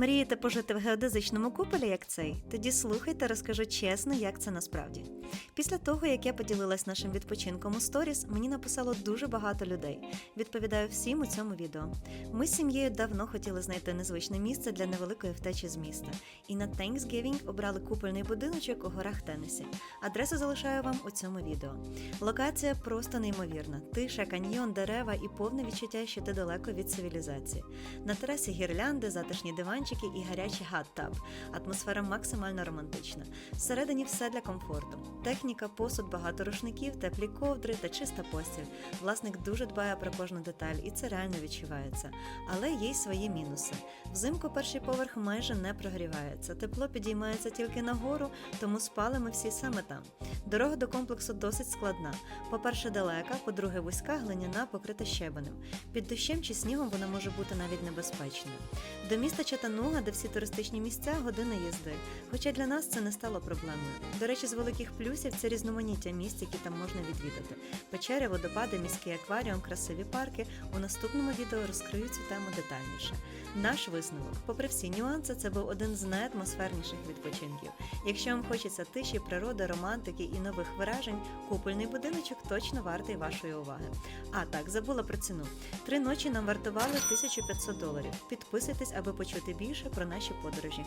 Мрієте пожити в геодезичному куполі, як цей? Тоді слухайте, розкажу чесно, як це насправді. Після того, як я поділилась нашим відпочинком у сторіс, мені написало дуже багато людей. Відповідаю всім у цьому відео. Ми з сім'єю давно хотіли знайти незвичне місце для невеликої втечі з міста. І на Thanksgiving обрали купольний будиночок у горах Теннесі. Адресу залишаю вам у цьому відео. Локація просто неймовірна: тиша, каньйон, дерева і повне відчуття, що ти далеко від цивілізації. На терасі гірлянди, затишні диванчики і гарячий хат-таб. Атмосфера максимально романтична. Всередині все для комфорту. Техніка, посуд, багато рушників, теплі ковдри та чиста постіль. Власник дуже дбає про кожну деталь, і це реально відчувається. Але є й свої мінуси. Взимку перший поверх майже не прогрівається. Тепло підіймається тільки нагору, тому спали ми всі саме там. Дорога до комплексу досить складна. По-перше, далека, по-друге, вузька, глиняна, покрита щебенем. Під дощем чи снігом вона може бути навіть небезпечною. До міста Чатануга, де всі туристичні місця, година їзди. Хоча для нас це не стало проблемою. До речі, з великих плюсів це різноманіття місць, які там можна відвідати. Печери, водопади, міський акваріум, красиві парки. У наступному відео розкрию цю тему детальніше. Наш висновок, попри всі нюанси, це був один з найатмосферніших відпочинків. Якщо вам хочеться тиші, природи, романтики і нових вражень, купольний будиночок точно вартий вашої уваги. А так, забула про ціну. Три ночі нам вартували 1500 доларів. Підписуйтесь, аби почути більше про наші подорожі.